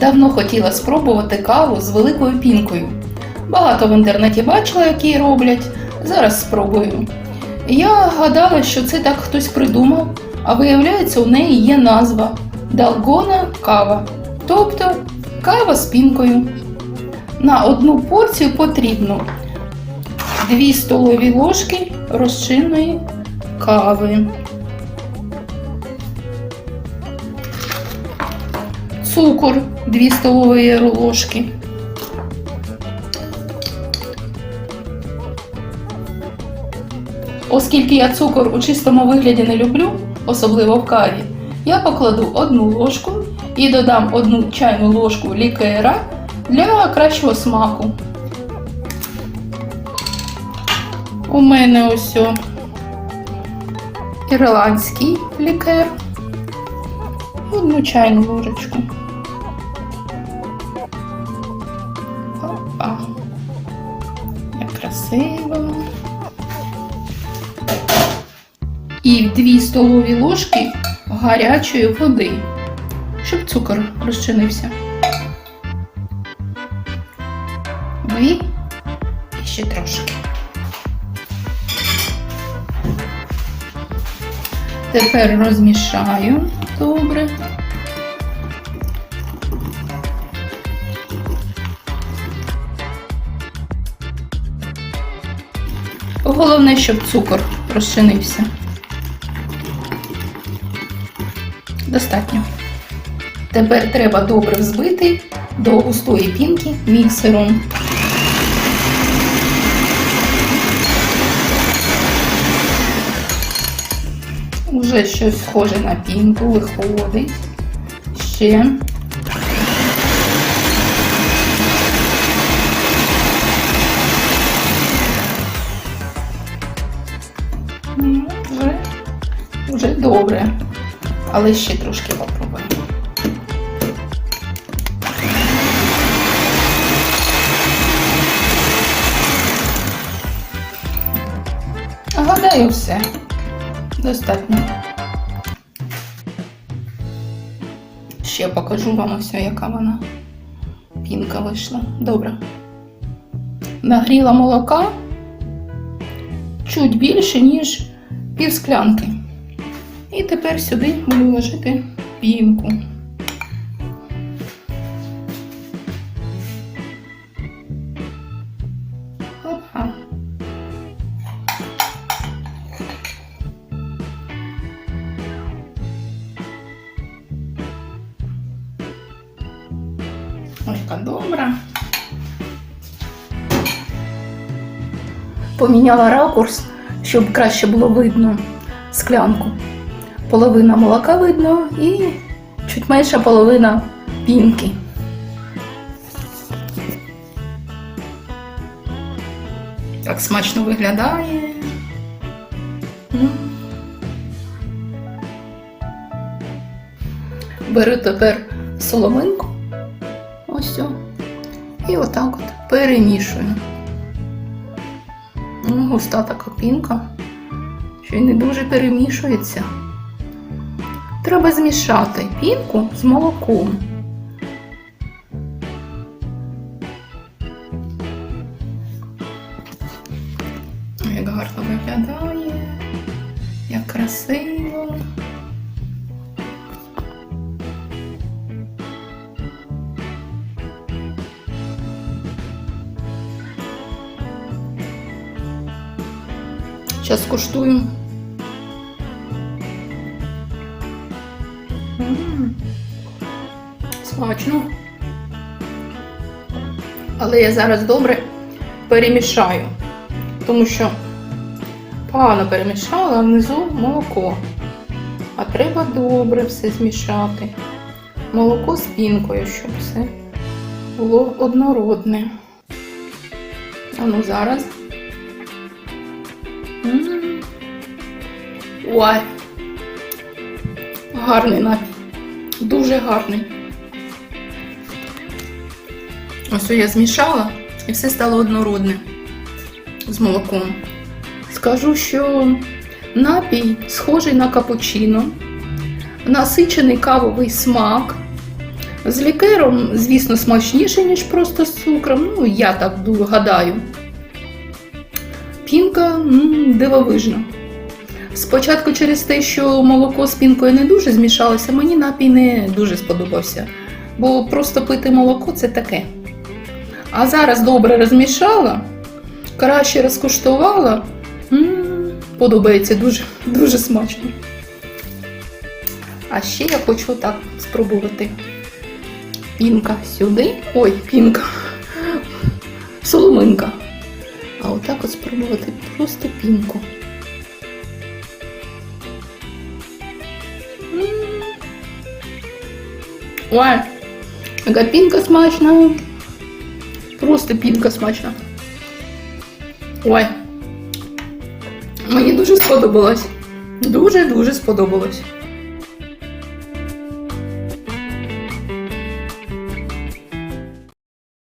Давно хотіла спробувати каву з великою пінкою. Багато в інтернеті бачила, як роблять. Зараз спробую. Я гадала, що це так хтось придумав, а виявляється, у неї є назва Далгона кава, тобто кава з пінкою. На одну порцію потрібно 2 столові ложки розчинної кави. Цукор 2 столові ложки. Оскільки я цукор у чистому вигляді не люблю, особливо в каві, я покладу одну ложку і додам одну чайну ложку лікера для кращого смаку. У мене ось ірландський лікер. Одну чайну ложечку. Опа. Як красиво. І 2 столові ложки гарячої води, щоб цукор розчинився. Ви і ще трошки. Тепер розмішаю добре. Головне, щоб цукор розчинився. Достатньо. Тепер треба добре взбити до густої пінки міксером. Уже щось схоже на пінку виходить. Ще. Добре. Але ще трошки попробуємо. Гадаю, все. Достатньо. Ще покажу вам ось, яка вона пінка вийшла. Добре. Нагріла молока чуть більше, ніж пів склянки. І тепер сюди буду ложити пінку. Опа. Ой, добра. Поміняла ракурс, щоб краще було видно склянку. Половина молока видно і чуть менша половина пінки. Так смачно виглядає. Беру тепер соломинку. Ось о. І отак от перемішую. Ну, Густа така пінка, що й не дуже перемішується. Треба змішати пінку з молоком. Як гарно виглядає, як красиво. Зараз куштую. Смачно. Але я зараз добре перемішаю, тому що погано перемішала внизу молоко. А треба добре все змішати. Молоко з пінкою, щоб все було однородне. А ну зараз. Ой. Гарний напій. Дуже гарний. Ось я змішала і все стало однородне з молоком. Скажу, що напій схожий на капучино, насичений кавовий смак, З лікером, звісно, смачніше, ніж просто з цукром. Ну, я так гадаю. Пінка дивовижна. Спочатку через те, що молоко з пінкою не дуже змішалося, мені напій не дуже сподобався. Бо просто пити молоко це таке. А зараз добре розмішала, краще розкуштувала. м подобається дуже, дуже смачно. А ще я хочу так спробувати. Пінка сюди. Ой, пінка. Соломинка. А отак от спробувати просто пінку. М. Ой, яка пінка смачна. Просто пінка смачна. Ой. Мені дуже сподобалось. Дуже-дуже сподобалось.